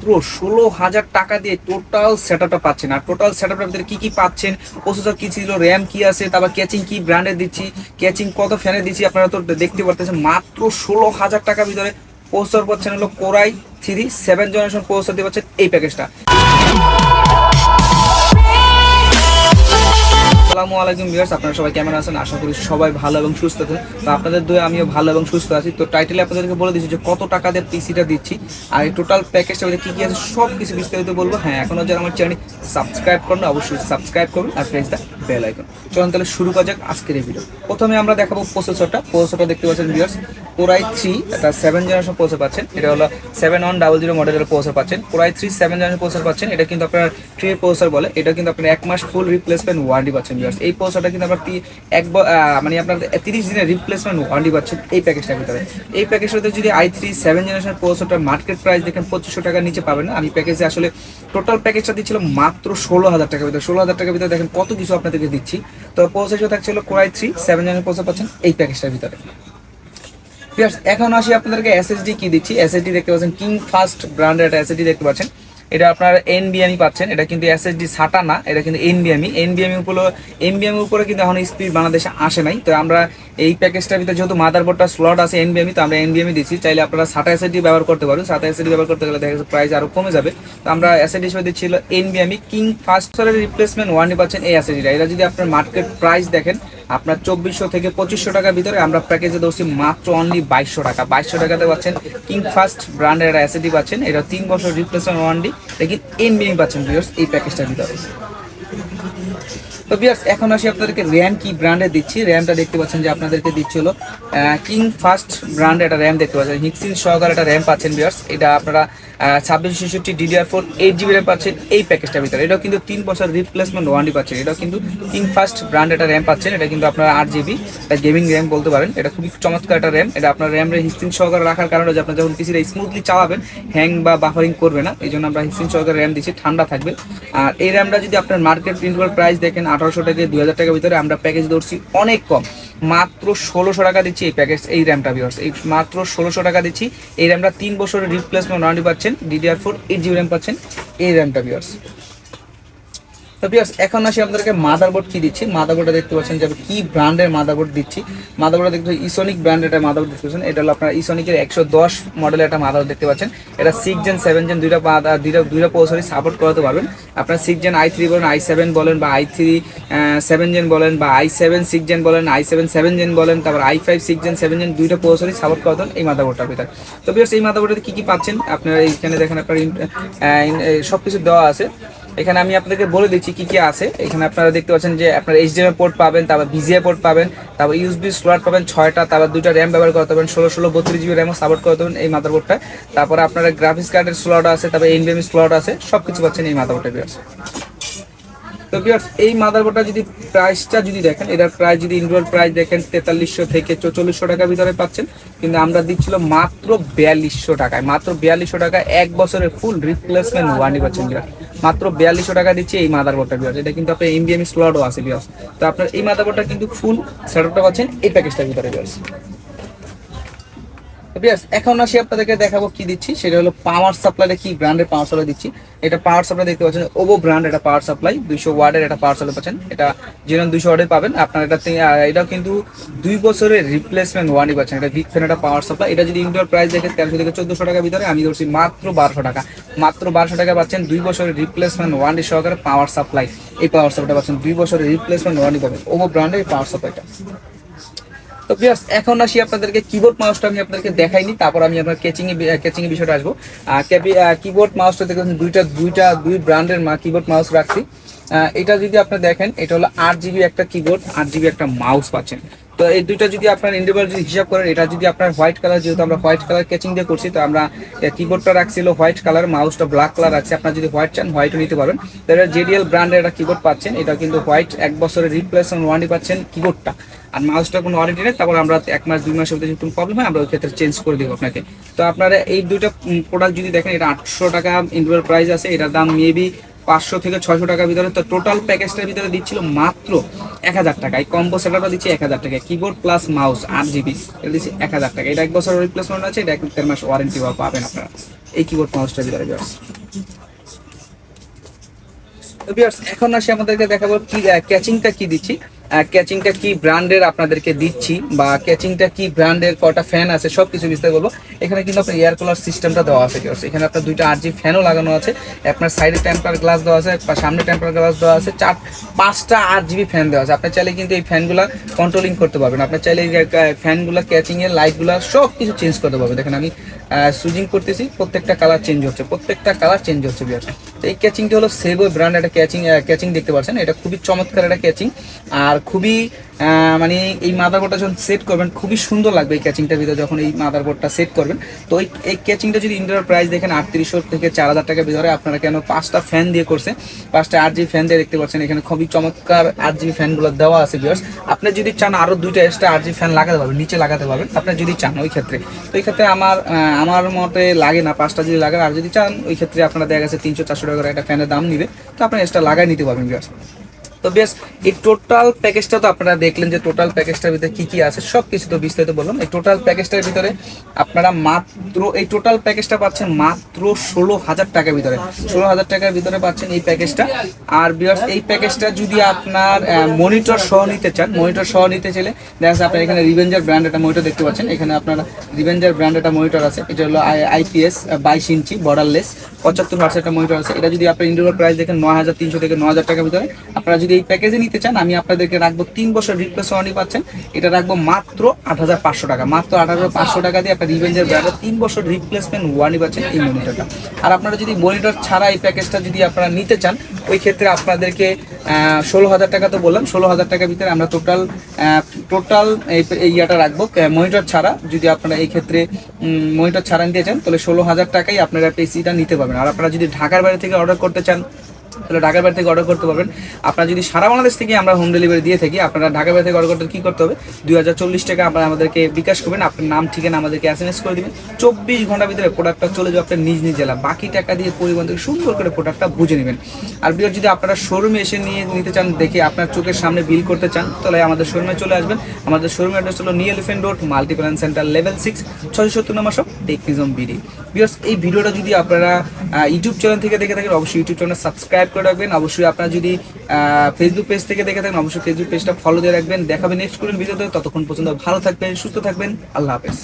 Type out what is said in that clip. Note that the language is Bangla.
মাত্র ষোলো হাজার টাকা দিয়ে টোটাল সেটআপটা পাচ্ছেন। আর টোটাল সেটআপটার ভিতরে কী কী পাচ্ছেন? প্রসেসর কি ছিল? র্যাম কী আছে? তারপর ক্যাচিং কি ব্র্যান্ডের দিচ্ছি? ক্যাচিং কত ফ্যানে দিচ্ছি? আপনারা তো দেখতে পারতেছেন, মাত্র ষোলো হাজার টাকার ভিতরে প্রসেসর পাচ্ছেন হলো core i three seven generation processor দিয়ে পাচ্ছেন এই প্যাকেজটা আসসালামু আলাইকুম ভিউয়ার্স, আপনারা সবাই কেমন আছেন? আশা করি সবাই ভালো এবং সুস্থ আছেন। তো আপনাদের দুয়ে আমিও ভালো এবং সুস্থ আছি। তো টাইটেলে আপনাদেরকে বলে দিচ্ছি যে কত টাকা দিয়ে পিসিটা দিচ্ছি, আর এই টোটাল প্যাকেজটা মধ্যে কী কী আছে সব কিছু বিস্তারিত বলব। হ্যাঁ এখনও যারা আমার চ্যানেল সাবস্ক্রাইব করেন অবশ্যই সাবস্ক্রাইব করুন আর প্রেস দ্য বেল আইকন চলুন তাহলে শুরু করা যাক আজকের এই ভিডিও প্রথমে আমরা দেখাবো প্রসেসরটা প্রসেসরটা দেখতে পাচ্ছেন ভিউয়ার্স কোরাই থ্রি এটা সেভেন জেনারেশন প্রসেসর পাচ্ছেন। এটা হলো সেভেন ওয়ান ডাবল জিরো মডেলের প্রসেসর পাচ্ছেন। Core i three seven generation processor পাচ্ছেন। এটা কিন্তু আপনার থ্রি প্রসেসর বলে। এটা কিন্তু আপনার এক মাস ফুল রিপ্লেসমেন্ট ওয়ারেন্টি পাচ্ছেন ভিউয়ার্স এই প্রসেসরটা কিন্তু আপনার এক মানে আপনার তিরিশ দিনের রিপ্লেসমেন্ট ওয়ারেন্টি পাচ্ছেন এই প্যাকেজটার ভিতরে। এই প্যাকেজটাতে যদি আই থ্রি সেভেন জেনারেশন প্রসেসরটার মার্কেট প্রাইস দেখেন, পঁচিশশো টাকার নিচে পাবেন না। আমি প্যাকেজে আসলে টোটাল প্যাকেজটা দিচ্ছিল মাত্র ষোলো হাজার টাকার ভিতরে। ষোলো হাজার টাকার ভিতরে দেখেন কত কিছু আপনাদেরকে দিচ্ছি। তো processor থাকছিল core i three seven generation processor পাচ্ছেন এই প্যাকেজটার ভিতরে। এখন আসি আপনাদেরকে এসএসডি কি দিচ্ছি? এসএসডি দেখতে পাচ্ছেন কিং ফার্স্ট ব্র্যান্ডের একটা এসএসডি দেখতে পাচ্ছেন। এটা আপনার এনবিএমই পাচ্ছেন। এটা কিন্তু এসএসডি সাটা না, এটা কিন্তু এনবিএমই এনবিএমই উপরে এনবিএমই উপরে কিন্তু এখন স্পিড বাংলাদেশে আসে নাই। তো আমরা এই প্যাকেজটার ভিতরে যেহেতু মাদারবোর্ডটা স্লট আছে এনবিএমই তো আমরা এনবিএমই দিচ্ছি। চাইলে আপনারা সাটা এসএসডি ব্যবহার করতে পারেন। সাটা এসএসডি ব্যবহার করতে গেলে দেখা যাচ্ছে প্রাইস আরও কমে যাবে। তো আমরা এসএসডি হিসেবে দিচ্ছিল এনবিএমই কিং ফার্স্ট রিপ্লেসমেন্ট ওয়ানটি পাচ্ছেন এই এসএসডিটা এটা যদি আপনার মার্কেট প্রাইস দেখেন আপনার চব্বিশশো থেকে পঁচিশশো টাকার ভিতরে আমরা প্যাকেজে ধরছি মাত্র অনলি বাইশশো টাকা। বাইশশো টাকাতে পাচ্ছেন কিং ফার্স্ট ব্র্যান্ডের অ্যাসিডি পাচ্ছেন। এটা তিন বছর রিপ্লেসমেন্ট ওয়ারেন্টি দেখি এন বিএম পাচ্ছেন ভিউয়ার্স এই প্যাকেজটার ভিতরে। তো বিয়ার্স এখন আসি আপনাদেরকে র্যাম কি ব্র্যান্ডের দিচ্ছি। র্যামটা দেখতে পাচ্ছেন যে আপনাদেরকে দিচ্ছিল কিং ফার্স্ট ব্র্যান্ডের একটা র্যাম দেখতে পাচ্ছেন। হিক্সিন সহকারে একটা র্যাম পাচ্ছেন বিয়ার্স এটা আপনারা ছাব্বিশ ছেষট্টি DDR four eight GB RAM পাচ্ছেন এই প্যাকেজটার ভিতরে। এটাও কিন্তু তিন বছর রিপ্লেসমেন্ট ওয়ারেন্টি পাচ্ছেন। এটাও কিন্তু কিং ফার্স্ট ব্র্যান্ড একটা র্যাম পাচ্ছেন। এটা কিন্তু আপনারা আট জিবি গেমিং র্যাম বলতে পারেন। এটা খুবই চমৎকার একটা র্যাম এটা আপনার র্যাম হিস্টিন সহকারে রাখার কারণে আপনার যখন পিসিটা স্মুথলি চালাবেন হ্যাং বা বাফারিং করবে না। এই জন্য আমরা হিস্টিন সহকারে র্যাম দিচ্ছি। ঠান্ডা থাকবে। আর এই র্যামটা যদি আপনার মার্কেট প্রিন্টেবল প্রাইস দেখেন আঠারোশো থেকে দুই হাজার টাকার ভিতরে আমরা প্যাকেজ ধরছি অনেক কম। মাত্র ষোলোশো টাকা দিচ্ছি এই প্যাকেজ এই র্যামটা ভিওর্স এই মাত্র ষোলোশো টাকা দিচ্ছি। এই র্যামটা তিন বছরের রিপ্লেসমেন্ট ওয়ারেন্টি পাচ্ছেন DDR four eight GB RAM পাচ্ছেন, এই র্যামটা ভিউয়ার্স তো বিয়ার্স এখন আসি আপনাদেরকে মাদারবোর্ড কি দিচ্ছি? মাদারবোর্ডটা দেখতে পাচ্ছেন যে কি ব্র্যান্ডের মাদারবোর্ড দিচ্ছি। মাদারবোর্ডটা দেখতে ইসোনিক ব্র্যান্ডের একটা মাদারবোর্ড দেখতে পাচ্ছেন। এটা হলো আপনার ইসোনিকের একশো দশ মডেলের একটা মাদারবোর্ড দেখতে পাচ্ছেন। এটা সিক্স জেন সেভেন জেন দুইটা দুইটা দুইটা প্রসেসরই সাপোর্ট করাতে পারবেন। আপনার সিক্স জেন আই থ্রি বলেন আই সেভেন বলেন বা আই থ্রি সেভেন জেন বলেন বা আই সেভেন সিক্স জেন বলেন আই সেভেন সেভেন জেন বলেন, তারপর I five six gen seven gen দুইটা প্রসেসরই সাপোর্ট করাতেন এই মাদারবোর্ডটার ভিতরে। তো বিয়ার্স এই মাদারবোর্ডে কি কি পাচ্ছেন? আপনারা এইখানে দেখেন আপনার সব কিছু দেওয়া আছে। এখানে আমি আপনাদেরকে বলে দিচ্ছি কি কি আছে। এখানে আপনারা দেখতে পাচ্ছেন যে আপনার এইচডিএমআই পোর্ট পাবেন, তারপর ভিজিএ পোর্ট পাবেন, তারপর ইউএসবি স্লট পাবেন ছয়টা, তারপর দুইটা র্যাম ব্যবহার করতে পারবেন, ষোলো ষোলো, বত্রিশ জিবি র্যামও সাপোর্ট করতে পারবেন এই মাদারবোর্ডটা তারপর আপনারা গ্রাফিক্স কার্ডের স্লট আছে, তারপর এনবিএম স্লট আছে সব কিছু পাচ্ছেন এই মাদারবোর্ডটা বিয়ার্স তো বিয়ার্স এই মাদারবোর্ডটা যদি প্রাইসটা যদি দেখেন, এটার প্রাইস যদি ইন্ডোর প্রাইস দেখেন, তেতাল্লিশশো থেকে চৌচল্লিশশো টাকার ভিতরে পাচ্ছেন। কিন্তু আমরা দিচ্ছিল মাত্র বিয়াল্লিশশো টাকায়, মাত্র বিয়াল্লিশশো টাকা এক বছরের ফুল রিপ্লেসমেন্ট ওয়ানই পাচ্ছেন বিয়ার মাত্র বিয়াল্লিশশো টাকা দিচ্ছে এই মাদার বোর্ডটা বিয়ার্স এটা কিন্তু আপনার এমবিএম স্লটও আছে বিয়ার্স তো আপনার এই মাদার বোর্ডটা কিন্তু ফুল সেটআপটা পাচ্ছেন এই প্যাকেজটার ভিতরে বিয়াস এখন আসি আপনাদেরকে দেখাবো কি দিচ্ছি। সেটা হলো পাওয়ার সাপ্লাইটা কি ব্র্যান্ডের পাওয়ার সাপ্লাই দিচ্ছি। এটা পাওয়ার সাপ্লাই দেখতে পাচ্ছেন ওভো ব্র্যান্ড এটা পাওয়ার সাপ্লাই দুইশো ওয়ার্ডের এটা পাওয়ার সাপ্লাই পাচ্ছেন। এটা জিরো দুইশো ওয়ার্ডের পাবেন, আপনার এটা এটাও কিন্তু দুই বছরের রিপ্লেসমেন্ট ওয়ার্ডই পাচ্ছেন। এটা বিগ ফ্যান এটা পাওয়ার সাপ্লাই এটা যদি ইন্ডোর প্রাইস দেখে তেরোশো থেকে চোদ্দশো টাকার ভিতরে, আমি ধরছি মাত্র বারোশো টাকা। মাত্র বারোশো টাকা পাচ্ছেন দুই বছরের রিপ্লেসমেন্ট ওয়ারেন্টি সহকারে পাওয়ার সাপ্লাই এই পাওয়ার সাপ্লাইটা পাচ্ছেন, দুই বছরের রিপ্লেসমেন্ট ওয়ারেন্টি পাবেন। ওভো ব্র্যান্ডের পাওয়ার সাপ্লাইটা তো বিয়াস এখন আসি আপনাদেরকে কিবোর্ড মাউসটা আমি আপনাদেরকে দেখাইনি, তারপর আমি আপনার ক্যাচিং কেচিং এর বিষয়টা আসব। কিবোর্ড মাউসটা দেখুন, দুইটা দুইটা, দুই ব্র্যান্ডের মা কিবোর্ড মাউস রাখছি। এটা যদি আপনি দেখেন, এটা হলো আট জিবি একটা কিবোর্ড আট জিবি একটা মাউস পাচ্ছেন। তো এই দুইটা যদি আপনার ইন্ডিভিজুয়াল যদি হিসাব করেন, এটা যদি আপনার হোয়াইট কালার যেহেতু আমরা হোয়াইট কালার কেচিং দিয়ে করছি, তো আমরা কিবোর্ডটা রাখছিল হোয়াইট কালার মাউসটা ব্ল্যাক কালার আছে। আপনার যদি হোয়াইট চান হোয়াইটও নিতে পারবেন তো এটা জেডিএল ব্র্যান্ডের একটা কিবোর্ড পাচ্ছেন। এটা কিন্তু হোয়াইট এক বছরের রিপ্লেসমেন্ট ওয়ারেন্টি পাচ্ছেন কিবোর্ডটা আর মাউসটা কোনো ওয়ারেন্টি নেই, তারপর আমরা এক মাস, দুই মাসের মধ্যে যদি কোনো প্রবলেম হয়, আমরা ওই ক্ষেত্রে চেঞ্জ করে দেবো আপনাকে। তো আপনারা এই দুইটা প্রোডাক্ট যদি দেখেন, এটা আটশো টাকা ইন্ডিভিজুয়াল প্রাইস আছে। এটার দাম মেবি পাঁচশো থেকে ছয়শো টাকার ভিতরে। তো টোটাল প্যাকেজটার ভিতরে দিচ্ছিল মাত্র এক হাজার টাকা। এই কম্বো সেটআপটা দিচ্ছি এক হাজার টাকা কিবোর্ড প্লাস মাউস আট জিবি এটা দিচ্ছে এক হাজার টাকা। এটা এক বছর রিপ্লেসমেন্ট আছে, এটা এক দেড় মাস ওয়ারেন্টি পাবেন আপনারা। এই কিবোর্ড মাউসটার ভিতরে ভিউয়ার্স এখন আসি আমাদেরকে দেখাবো কি ক্যাচিংটা কি দিচ্ছি। ক্যাচিংটা কি ব্র্যান্ডের আপনাদেরকে দিচ্ছি বা ক্যাচিংটা কি ব্র্যান্ডের কটা ফ্যান আছে সব কিছু বিস্তারিত বলব। এখানে কিন্তু আপনার এয়ার কুলার সিস্টেমটা দেওয়া আছে ভিউয়ার্স এখানে আপনার দুইটা আর জি ফ্যানও লাগানো আছে, আপনার সাইডে টেম্পার গ্লাস দেওয়া আছে সামনে টেম্পার গ্লাস দেওয়া আছে, চার, পাঁচটা আট জিবি ফ্যান দেওয়া আছে। আপনার চাইলে কিন্তু এই ফ্যানগুলো কন্ট্রোলিং করতে পারবেন। আপনার চাইলে ফ্যানগুলো ক্যাচিং এর লাইটগুলো সব কিছু চেঞ্জ করতে পারবেন। দেখেন আমি সুইচিং করতেছি, প্রত্যেকটা কালার চেঞ্জ হচ্ছে, প্রত্যেকটা কালার চেঞ্জ হচ্ছে বিয়ার তো এই ক্যাচিংটি হলো সেভো ব্র্যান্ড একটা ক্যাচিং ক্যাচিং দেখতে পাচ্ছেন, এটা খুবই চমৎকার একটা ক্যাচিং আর খুবই মানে এই মাদারবোর্ডটা যখন সেট করবেন, খুবই সুন্দর লাগবে এই ক্যাচিংটার ভিতরে যখন এই মাদারবোর্ডটা সেট করবেন। তো এই ক্যাচিংটা যদি ইন্ডোর প্রাইস দেখেন, আটত্রিশশো থেকে চার হাজার টাকার ভিতরে আপনারা কেন পাঁচটা ফ্যান দিয়ে করছে পাঁচটা আট জিবি ফ্যান দিয়ে দেখতে পাচ্ছেন, এখানে খুবই চমৎকার আট জিবি ফ্যানগুলো দেওয়া আছে বিয়ার্স আপনি যদি চান আরও দুইটা এক্সট্রা আট জিবি ফ্যান লাগাতে পারবেন, নিচে লাগাতে পারবেন, আপনি যদি চান ওই ক্ষেত্রে। তো এই ক্ষেত্রে আমার আমার মতে লাগে না, পাঁচটা যদি লাগান, আর যদি চান, ওই ক্ষেত্রে আপনারা দেখা গেছে তিনশো চারশো টাকা একটা ফ্যানের দাম নিবে। তো আপনি এক্সট্রা লাগাই নিতে পারবেন বিয়ার্স তো বেশ, এই টোটাল প্যাকেজটা তো আপনারা দেখলেন যে টোটাল প্যাকেজটার ভিতরে কি কি আছে সব কিছু তো বিস্তারিত বললাম। এই টোটাল প্যাকেজটার ভিতরে আপনারা মাত্র, এই টোটাল প্যাকেজটা পাচ্ছেন মাত্র ষোলো হাজার টাকার ভিতরে। ষোলো হাজার টাকার ভিতরে পাচ্ছেন এই প্যাকেজটা আর বিয়ার্স এই প্যাকেজটা যদি আপনার মনিটর সহ নিতে চান মনিটর সহ নিতে চাইলে, দেখা যাচ্ছে আপনার এখানে রিভেঞ্জার ব্র্যান্ড একটা মনিটর দেখতে পাচ্ছেন। এখানে আপনারা রিভেঞ্জার ব্র্যান্ড একটা মনিটর আছে। এটা হলো আইপিএস বাইশ ইঞ্চি বর্ডারলেস পঁচাত্তর হার্স একটা মনিটর আছে। এটা যদি আপনার ইন্ডোর প্রাইস দেখেন নয় হাজার তিনশো থেকে নয় হাজার টাকার ভিতরে, আপনারা যদি এই প্যাকেজে নিতে চান আমি আপনাদেরকে রাখব তিন বছর রিপ্লেস ওয়ারেন্টি পাচ্ছেন। এটা রাখব মাত্র আট হাজার পাঁচশো টাকা। মাত্র আট হাজার পাঁচশো টাকা দিয়ে আপনার রিভেঞ্জের ব্র্যান্ডের তিন বছর রিপ্লেসমেন্ট ওয়ারেন্টি পাচ্ছেন এই মনিটরটা আর আপনারা যদি মনিটর ছাড়া এই প্যাকেজটা যদি আপনারা নিতে চান ওই ক্ষেত্রে আপনাদেরকে ষোলো হাজার টাকা তো বললাম ষোলো হাজার টাকার ভিতরে আমরা টোটাল টোটাল এই এই ইয়েটা রাখব। মনিটর ছাড়া যদি আপনারা এই ক্ষেত্রে মনিটর ছাড়া নিতে চান তাহলে ষোলো হাজার টাকাই আপনারা পিসিটা নিতে পারবেন। আর আপনারা যদি ঢাকার বাইরে থেকে অর্ডার করতে চান তাহলে ঢাকার বাইরে থেকে অর্ডার করতে পারবেন। আপনারা যদি সারা বাংলাদেশ থেকে আমরা হোম ডেলিভারি দিয়ে থাকি, আপনারা ঢাকার বাইরে থেকে অর্ডার করতে কী করতে হবে? দুই হাজার চল্লিশ টাকা আপনারা আমাদেরকে বিকাশ করবেন, আপনার নাম, ঠিকানা আমাদেরকে এস এম এস করে দিবেন। চব্বিশ ঘণ্টার ভিতরে প্রোডাক্টটা চলে যাবে আপনার নিজ নিজ জেলা বাকি টাকা দিয়ে পরিবহন থেকে সুন্দর করে প্রোডাক্টটা বুঝে নেবেন। আর বিয়ার, যদি আপনারা শোরুমে এসে নিয়ে নিতে চান, দেখে আপনার চোখের সামনে বিল করতে চান, তাহলে আমাদের শোরুমে চলে আসবেন। আমাদের শোরুম অ্যাড্রেস হলো New Elephant Road Multiplan Centre level six ছয়শো সত্তর নম্বর সব টেকনিজম বিডি বিয়ার্স এই ভিডিওটা যদি আপনারা ইউটিউব চ্যানেল থেকে দেখে থাকেন, অবশ্যই ইউটিউব চ্যানেল সাবস্ক্রাইব করে রাখবেন। অবশ্যই আপনারা যদি ফেসবুক পেজ থেকে দেখে থাকেন, অবশ্যই ফেসবুক পেজটা ফলো দিয়ে রাখবেন। দেখাবেন নেক্সট কোন ভিডিওতে ততক্ষণ পর্যন্ত ভালো থাকবেন, সুস্থ থাকবেন। আল্লাহ হাফেজ।